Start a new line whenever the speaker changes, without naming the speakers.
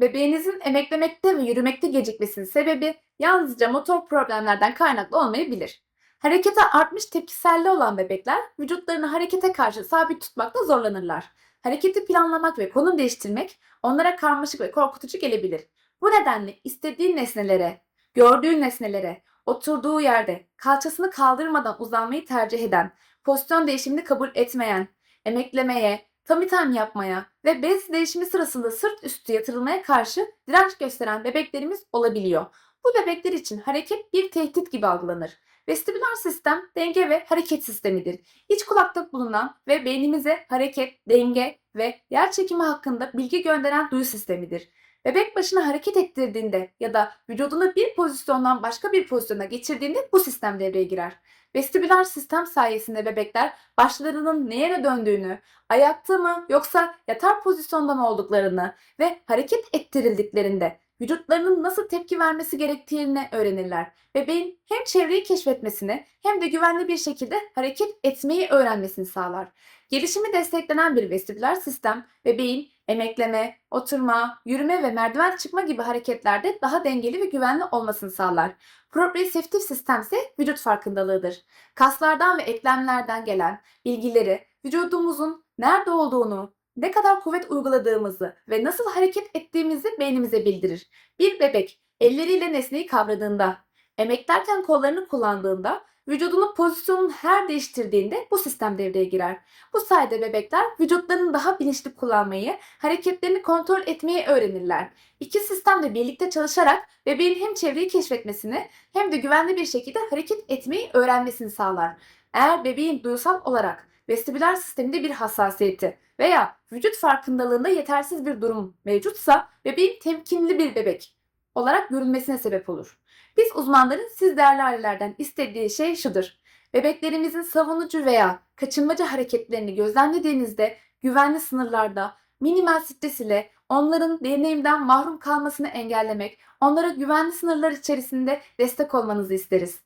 Bebeğinizin emeklemekte ve yürümekte gecikmesinin sebebi yalnızca motor problemlerden kaynaklı olmayabilir. Harekete artmış tepkiselliği olan bebekler vücutlarını harekete karşı sabit tutmakta zorlanırlar. Hareketi planlamak ve konum değiştirmek onlara karmaşık ve korkutucu gelebilir. Bu nedenle istediği nesnelere, gördüğü nesnelere, oturduğu yerde kalçasını kaldırmadan uzanmayı tercih eden, pozisyon değişimini kabul etmeyen, emeklemeye, time yapmaya ve bez değişimi sırasında sırt üstü yatırılmaya karşı direnç gösteren bebeklerimiz olabiliyor. Bu bebekler için hareket bir tehdit gibi algılanır. Vestibüler sistem denge ve hareket sistemidir. İç kulakta bulunan ve beynimize hareket, denge ve yer çekimi hakkında bilgi gönderen duyu sistemidir. Bebek başını hareket ettirdiğinde ya da vücudunu bir pozisyondan başka bir pozisyona geçirdiğinde bu sistem devreye girer. Vestibüler sistem sayesinde bebekler başlarının neye döndüğünü, ayakta mı yoksa yatar pozisyonda mı olduklarını ve hareket ettirildiklerinde vücutlarının nasıl tepki vermesi gerektiğini öğrenirler. Bebeğin hem çevreyi keşfetmesini hem de güvenli bir şekilde hareket etmeyi öğrenmesini sağlar. Gelişimi desteklenen bir vestibüler sistem bebeğin emekleme, oturma, yürüme ve merdiven çıkma gibi hareketlerde daha dengeli ve güvenli olmasını sağlar. Proprioseptif sistem ise vücut farkındalığıdır. Kaslardan ve eklemlerden gelen bilgileri vücudumuzun nerede olduğunu, ne kadar kuvvet uyguladığımızı ve nasıl hareket ettiğimizi beynimize bildirir. Bir bebek elleriyle nesneyi kavradığında, emeklerken kollarını kullandığında, vücudunun pozisyonunu her değiştirdiğinde bu sistem devreye girer. Bu sayede bebekler vücutlarını daha bilinçli kullanmayı, hareketlerini kontrol etmeyi öğrenirler. İki sistem de birlikte çalışarak bebeğin hem çevreyi keşfetmesini hem de güvenli bir şekilde hareket etmeyi öğrenmesini sağlar. Eğer bebeğin duysal olarak vestibüler sisteminde bir hassasiyeti veya vücut farkındalığında yetersiz bir durum mevcutsa bebeğin temkinli bir bebek olarak görülmesine sebep olur. Biz uzmanların siz değerli ailelerden istediği şey şudur. Bebeklerimizin savunucu veya kaçınmacı hareketlerini gözlemlediğinizde güvenli sınırlarda minimal stres ile onların deneyimden mahrum kalmasını engellemek, onlara güvenli sınırlar içerisinde destek olmanızı isteriz.